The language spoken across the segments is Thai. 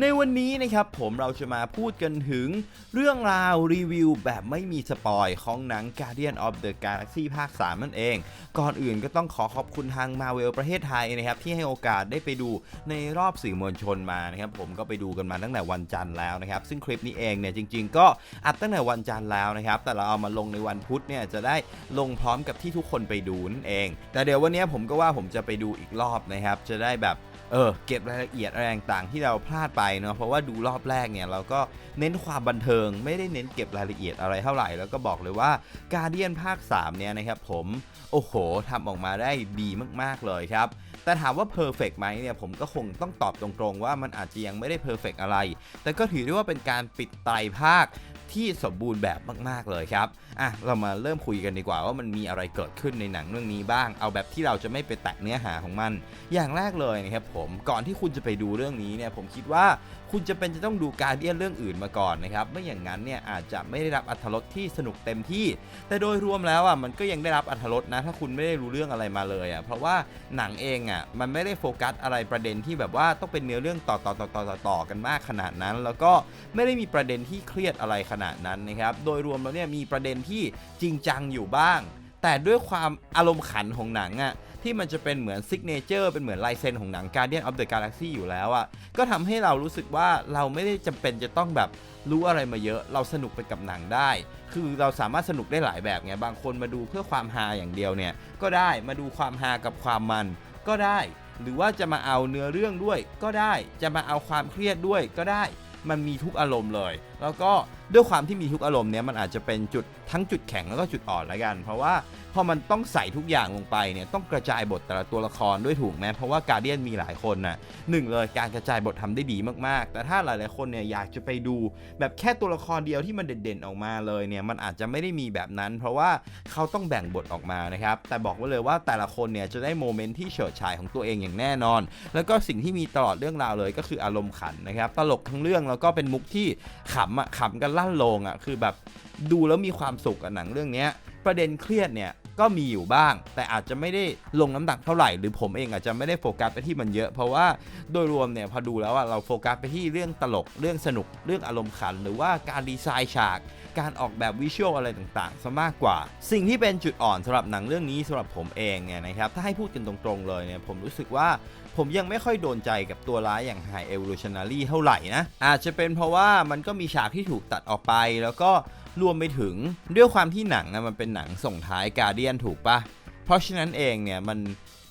ในวันนี้นะครับผมเราจะมาพูดกันถึงเรื่องราวรีวิวแบบไม่มีสปอยของหนัง Guardian of the Galaxy ภาค 3 นั่นเอง ก่อนอื่นก็ต้องขอขอบคุณทาง Marvel ประเทศไทยนะครับ ที่ให้โอกาสได้ไปดูในรอบสื่อมวลชนมานะครับ ผมก็ไปดูกันมาตั้งแต่วันจันทร์แล้วนะครับ ซึ่งคลิปนี้เองเนี่ยจริง ๆ ก็อัดตั้งแต่วันจันทร์แล้วนะครับ แต่เราเอามาลงในวันพุธเนี่ยจะได้ลงพร้อมกับที่ทุกคนไปดูนั่นเอง แต่เดี๋ยววันนี้ผมก็ว่าผมจะไปดูอีกรอบนะครับจะได้แบบ เออเก็บรายละเอียดอะไรต่างๆที่เราพลาดไปเนาะเพราะว่าดูรอบแรกเนี่ยเราก็เน้นความบันเทิง ไม่ได้เน้นเก็บรายละเอียดอะไรเท่าไหร่ แล้วก็บอกเลยว่าการเดียนภาค 3 เนี่ยนะครับผมโอ้โหทำออกมาได้ดีมากๆเลยครับแต่ถามว่าเพอร์เฟกไหมเนี่ยผมก็คงต้องตอบตรงๆ ว่ามันอาจจะยังไม่ได้เพอร์เฟกอะไร แต่ก็ถือได้ว่าเป็นการปิดไตรภาค ที่สมบูรณ์แบบมาก ๆ เลยครับ อะ เรามาเริ่มคุยกันดีกว่าว่ามันมีอะไรเกิดขึ้นในหนังเรื่องนี้บ้าง เอาแบบที่เราจะไม่ไปแตะเนื้อหาของมัน อย่างแรกเลยนะครับผม ก่อนที่คุณจะไปดูเรื่องนี้เนี่ย ผมคิดว่าคุณจะเป็นจะต้องดูการเดียนเรื่องอื่นมาก่อนนะครับ ไม่อย่างนั้นเนี่ยอาจจะไม่ได้รับอัธรสที่สนุกเต็มที่ แต่โดยรวมแล้วอะมันก็ยังได้รับอัธรสนะ ถ้าคุณไม่ได้รู้เรื่องอะไรมาเลยอะ เพราะว่าหนังเองอะมันไม่ได้โฟกัสอะไรประเด็นที่แบบว่าต้องเป็นเนื้อเรื่องต่อต่อต่อต่อต่อกันมากขนาดนั้น แล้วก็ไม่ได้มีประเด็นที่เครียดอะไรขนาดนั้นนะครับ โดยรวมแล้วเนี่ยมีประเด็นที่จริงจังอยู่บ้าง แต่ด้วยความอารมณ์ขันของหนังอะที่มันจะเป็นเหมือนซิกเนเจอร์เป็นเหมือนลายเซ็นของหนัง Guardian of the Galaxy อยู่แล้วอะก็ทำให้เรารู้สึกว่าเราไม่ได้จำเป็นจะต้องแบบรู้อะไรมาเยอะ เราสนุกไปกับหนังได้ คือเราสามารถสนุกได้หลายแบบไงบางคนมาดูเพื่อความฮาอย่างเดียวเนี่ยก็ได้มาดูความฮากับความมันก็ได้ หรือว่าจะมาเอาเนื้อเรื่องด้วยก็ได้จะมาเอาความเครียดด้วยก็ได้ มันมีทุกอารมณ์เลย แล้วก็ด้วยความที่มีทุกอารมณ์เนี้ยมันอาจจะเป็นจุดทั้งจุดแข็งแล้วก็จุดอ่อนละกัน เพราะว่า พอมันต้องใส่ทุกอย่างลงไปเนี่ยต้องกระจายบทแต่ละตัวละครด้วยถูกไหมเพราะว่าการเดียนมีหลายคนน่ะหนึ่งเลยการกระจายบททำได้ดีมากๆ แต่ถ้าหลายๆคนเนี่ยอยากจะไปดู แบบแค่ตัวละครเดียวที่มันเด่นๆออกมาเลยเนี่ยมันอาจจะไม่ได้มีแบบนั้น เพราะว่าเขาต้องแบ่งบทออกมานะครับแต่บอกไว้เลยว่าแต่ละคนเนี่ยจะได้โมเมนต์ที่เฉิดฉายของตัวเองอย่างแน่นอน แล้วก็สิ่งที่มีตลอดเรื่องราวเลยก็คืออารมณ์ขันนะครับตลกทั้งเรื่องแล้วก็เป็นมุกที่ขำอะขำกันลั่นโลงอะคือแบบดูแล้วมีความสุขกับหนังเรื่องนี้ประเด็นเครียดเนี่ยก็มีอยู่บ้าง แต่อาจจะไม่ได้ลงน้ำหนักเท่าไหร่ หรือผมเองอาจจะไม่ได้โฟกัสไปที่มันเยอะ เพราะว่าโดยรวมเนี่ยพอดูแล้วอะเราโฟกัสไปที่เรื่องตลกเรื่องสนุกเรื่องอารมณ์ขัน หรือว่าการดีไซน์ฉาก การออกแบบวิชวลอะไรต่างๆซะมากกว่า สิ่งที่เป็นจุดอ่อนสำหรับหนังเรื่องนี้สำหรับผมเองเนี่ยนะครับถ้าให้พูดกันตรงๆเลยเนี่ยผมรู้สึกว่าผมยังไม่ค่อยโดนใจกับตัวร้ายอย่าง High Evolutionary เท่าไหร่นะอาจจะเป็นเพราะว่ามันก็มีฉากที่ถูกตัดออกไปแล้วก็ รวมไปถึงด้วยความที่หนังนะมันเป็นหนังส่งท้ายการเดียนถูกปะเพราะฉะนั้นเองเนี่ยมัน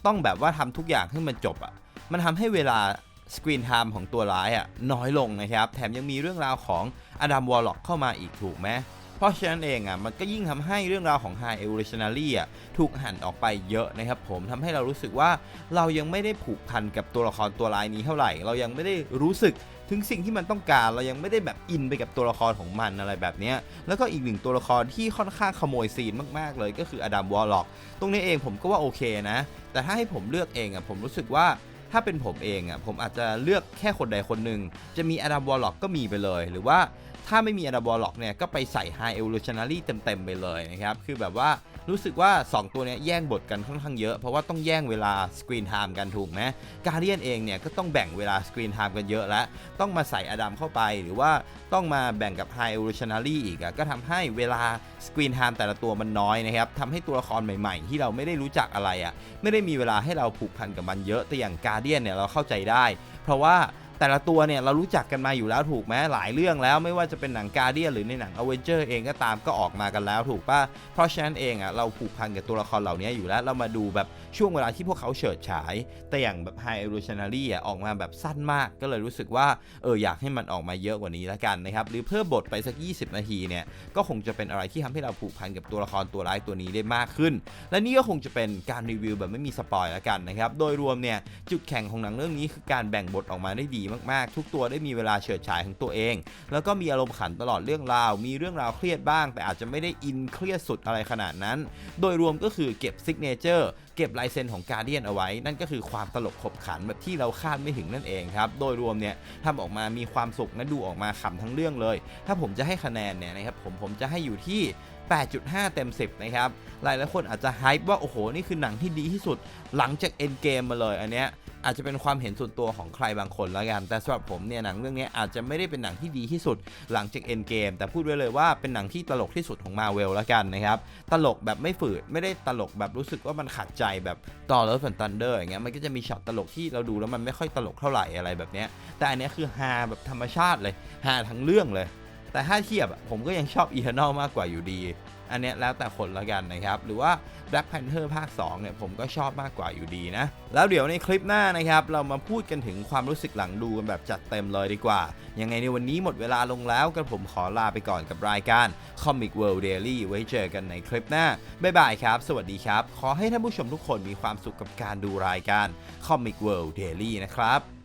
ต้องแบบว่าทำทุกอย่างให้มันจบอะ่ะมันทำให้เวลาสกรีนไทม์ของตัวร้ายอะ่ะน้อยลงนะครับ แถมยังมีเรื่องราวของอดัมวอลล็อกเข้ามาอีกถูกไหม เพราะฉะนั้นเองอะมันก็ยิ่งทำให้เรื่องราวของ High Evolutionary อะถูกหั่นออกไปเยอะนะครับผมทำให้เรารู้สึกว่าเรายังไม่ได้ผูกพันกับตัวละครตัวรายนี้เท่าไหร่ เรายังไม่ได้รู้สึกถึงสิ่งที่มันต้องการเรายังไม่ได้แบบอินไปกับตัวละครของมันอะไรแบบนี้แล้วก็อีกหนึ่งตัวละครที่ค่อนข้างขโมยซีนมากๆเลยก็คืออดัมวอลล็อกตรงนี้เองผมก็ว่าโอเคนะ แต่ถ้าให้ผมเลือกเองอะผมรู้สึกว่าถ้าเป็นผมเองอะผมอาจจะเลือกแค่คนใดคนหนึ่งจะมีอดัมวอลล็อกก็มีไปเลย หรือว่า ถ้าไม่มีอ d าบอล็อกเนี่ยก็ไปใส่ High Evolutionary เต็มๆไปเลยนะครับ คือแบบว่ารู้สึกว่า 2 ตัวเนี้ยแย่งบทกันค่อนข้างเยอะ เพราะว่าต้องแย่งเวลาสกรีนไทม์กันถูกไหมการเดียนเองเนี่ยก็ต้องแบ่งเวลาสกรีนไทม์กันเยอะแล้ว ต้องมาใส่อดัมเข้าไป หรือว่าต้องมาแบ่งกับ High Evolutionary อีกอะก็ทำให้เวลาสกรีนไทม์แต่ละตัวมันน้อยนะครับทำให้ตัวละครใหม่ๆ ที่เราไม่ได้รู้จักอะไรอะไม่ได้มีเวลาให้เราผูกพันกับมันเยอะแต่อย่างการเดียนเนี่ยเราเข้าใจได้ เพราะว่า แต่ละตัวเนี่ยเรารู้จักกันมาอยู่แล้วถูกไหมหลายเรื่องแล้วไม่ว่าจะเป็นหนังการเดียหรือในหนังอเวนเจอร์เองก็ตามก็ออกมากันแล้วถูกป่ะเพราะฉะนั้นเองอะเราผูกพันกับตัวละครเหล่านี้อยู่แล้วเรามาดูแบบช่วงเวลาที่พวกเขาเฉิดฉาย แต่อย่างแบบ High Evolutionary อะออกมาแบบสั้นมากก็เลยรู้สึกว่าเอออยากให้มันออกมาเยอะกว่านี้ล้วกันนะครับหรือเพิ่มบทไปสัก 20 นาทีเนี่ยก็คงจะเป็นอะไรที่ทำให้เราผูกพันกับตัวละครตัวร้ายตัวนี้ได้มากขึ้น และนี่ก็คงจะเป็นการรีวิวแบบไม่มีสปอยล้วกันนะครับโดยรวมเนี่ยจุดแข็งของหนังเรื่องนี้คือการแบ่งบทออกมาได้ดีมากๆ ทุกตัวได้มีเวลาเฉิดฉายของตัวเอง แล้วก็มีอารมณ์ขันตลอดเรื่องราว มีเรื่องราวเครียดบ้าง แต่อาจจะไม่ได้อินเครียดสุดอะไรขนาดนั้น โดยรวมก็คือเก็บซิกเนเจอร์เก็บลายเซ็นของการเดียนเอาไว้ นั่นก็คือความตลกขบขันแบบที่เราคาดไม่ถึงนั่นเองครับ โดยรวมเนี่ยทำออกมามีความสุขและดูออกมาขำทั้งเรื่องเลย ถ้าผมจะให้คะแนนเนี่ยนะครับผมผมจะให้อยู่ที่ 8.5 เต็ม 10 นะครับ หลายหลายๆคนอาจจะไฮป์ว่า โอ้โห นี่คือหนังที่ดีที่สุดหลังจาก Endgame มาเลยอันเนี้ย อาจจะเป็นความเห็นส่วนตัวของใครบางคนแล้วกัน แต่สำหรับผมเนี่ยหนังเรื่องนี้อาจจะไม่ได้เป็นหนังที่ดีที่สุดหลังจาก Endgame แต่พูดไว้เลยว่าเป็นหนังที่ตลกที่สุดของ Marvel แล้วกันนะครับ ตลกแบบไม่ฝืดไม่ได้ตลกแบบรู้สึกว่ามันขัดใจแบบต่อแล้วฝันตันเดอร์อย่างเงี้ยมันก็จะมีช็อตตลกที่เราดูแล้วมันไม่ค่อยตลกเท่าไหร่อะไรแบบเนี้ยแต่อันเนี้ยคือฮาแบบธรรมชาติเลยฮาทั้งเรื่องเลย แต่ถ้าเทียบผมก็ยังชอบ Eternal มากกว่าอยู่ดี อันเนี้ยแล้วแต่คนละกันนะครับ หรือว่า Black Panther ภาค 2 เนี่ยผมก็ชอบมากกว่าอยู่ดีนะ แล้วเดี๋ยวในคลิปหน้านะครับ เรามาพูดกันถึงความรู้สึกหลังดูกันแบบจัดเต็มเลยดีกว่า ยังไงในวันนี้หมดเวลาลงแล้วกันผมขอลาไปก่อนกับรายการ Comic World Daily ไว้เจอกันในคลิปหน้า บ๊ายบายครับ สวัสดีครับ ขอให้ท่านผู้ชมทุกคนมีความสุขกับการดูรายการ Comic World Daily นะครับ